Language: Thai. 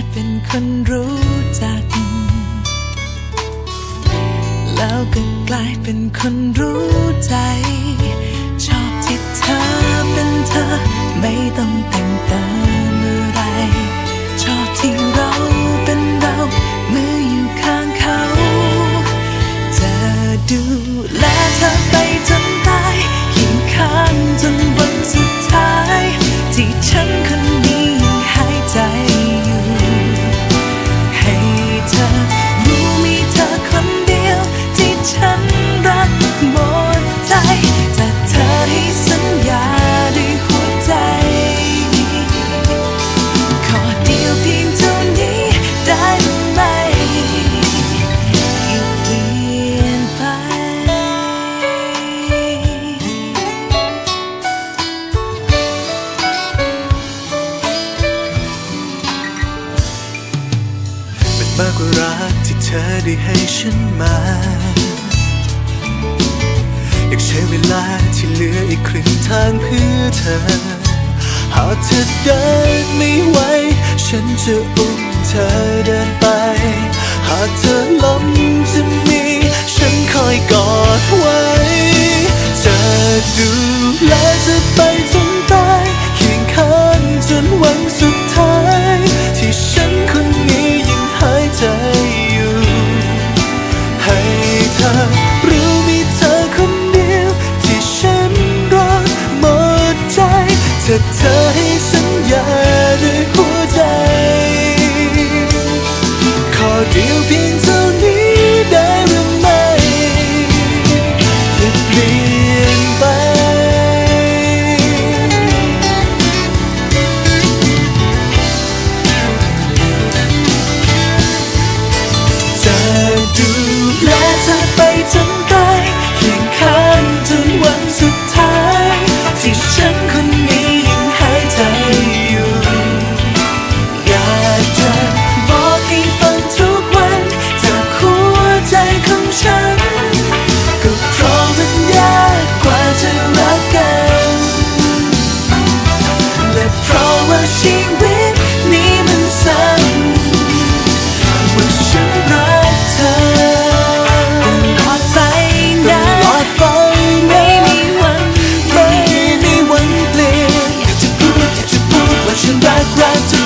จะแค่เป็นคนรู้จัก แล้วก็กลายเป็นคนรู้ใจ ชอบที่เธอเป็นเธอ ไม่ต้องแต่งเติมอะไร ชอบที่เราเป็นเราเมื่ออยู่ข้างเขา จะดูแลเธอไปจนตายเคียงข้างจนวันสุดท้าย ที่ฉัน กกว่ากที่เธอได้ให้ฉันมา อยากใช้เวลาที่เหลืออีกครึ่งทางเพื่อเธอ หากเธอเดินไม่ไหว ฉันจะอุ้มเธอเดินไป หากเธอล้มจะมี ฉันคอยกอดไว้ เธอดูแลจะไป เดีวเพียงเท่านี้ได้หรือไม่จะเปลี่ยนไป จะดูแลเธไปจนตายเคียงข้างจนวันสุด right to